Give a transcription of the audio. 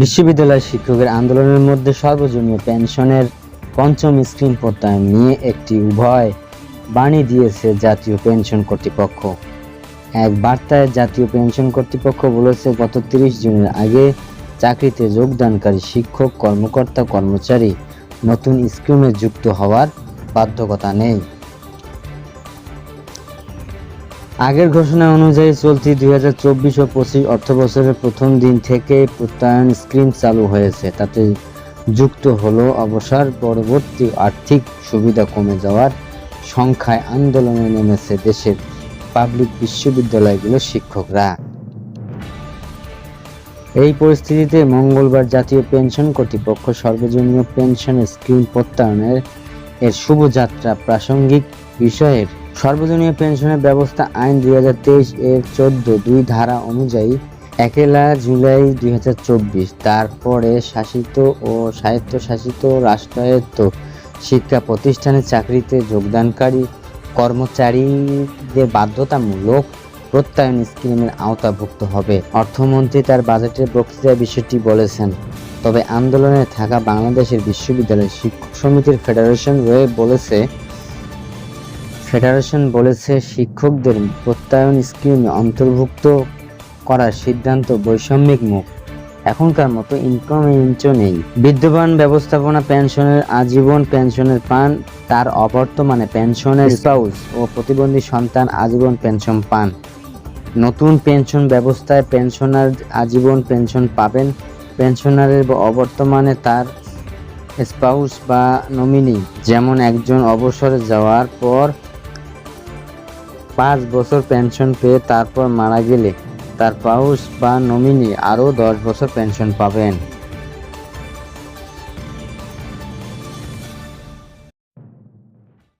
বিশ্ববিদ্যালয় শিক্ষকের আন্দোলনের মধ্যে সর্বজনীয় পেনশনের পঞ্চম স্ক্রিন প্রত্যয়ন নিয়ে একটি উভয় বাণী দিয়েছে জাতীয় পেনশন কর্তৃপক্ষ। এক বার্তায় জাতীয় পেনশন কর্তৃপক্ষ বলেছে, গত তিরিশ জুনের আগে চাকরিতে যোগদানকারী শিক্ষক, কর্মকর্তা, কর্মচারী নতুন স্কিমে যুক্ত হওয়ার বাধ্যকতা নেই। আগের ঘোষণা অনুযায়ী চলতি দুই হাজার চব্বিশ ও পঁচিশ অর্থ বছরের প্রথম দিন থেকে প্রত্যয়ন স্কিম চালু হয়েছে। তাতে যুক্ত হলো অবসর, পরবর্তী আর্থিক সুবিধা কমে যাওয়ার সংখ্যায় আন্দোলনে নেমেছে দেশের পাবলিক বিশ্ববিদ্যালয়গুলোর শিক্ষকরা। এই পরিস্থিতিতে মঙ্গলবার জাতীয় পেনশন কর্তৃপক্ষ সর্বজনীয় পেনশন স্কিম প্রত্যয়নের এর শুভযাত্রা প্রাসঙ্গিক বিষয়ের সর্বজনীয় পেনশনের ব্যবস্থা আইন দুই হাজার তেইশ এর চোদ্দ দুই ধারা অনুযায়ী একেলা জুলাই দুই হাজার চব্বিশ, তারপরে শাসিত ও স্বায়ত্তশাসিত রাষ্ট্রায়ত্ত শিক্ষা প্রতিষ্ঠানে চাকরিতে যোগদানকারী কর্মচারীদের বাধ্যতামূলক প্রত্যয়ন স্কিমের আওতাভুক্ত হবে। অর্থমন্ত্রী তার বাজেটের বক্তৃতায় বিষয়টি বলেছেন, তবে আন্দোলনে থাকা বাংলাদেশের বিশ্ববিদ্যালয় শিক্ষক সমিতির ফেডারেশন ওয়ে বলেছে ফেডারেশন বলেছে শিক্ষকদের প্রত্যয়ন স্কিমে অন্তর্ভুক্ত করার সিদ্ধান্ত বৈষম্যিক মুখ। এখনকার মতো ইনকমেন্টও নেই। বিদ্যমান ব্যবস্থাপনা পেনশনের আজীবন পেনশনের পান, তার অবর্তমানে পেনশনের স্পাউস ও প্রতিবন্ধী সন্তান আজীবন পেনশন পান। নতুন পেনশন ব্যবস্থায় পেনশনার আজীবন পেনশন পাবেন, পেনশনারের অবর্তমানে তার স্পাউস বা নমিনি। যেমন একজন অবসরে যাওয়ার পর পাঁচ বছর পেনশন পেয়ে তারপর মারা গেলে তার পাউস বা নমিনি আরও দশ বছর পেনশন পাবেন।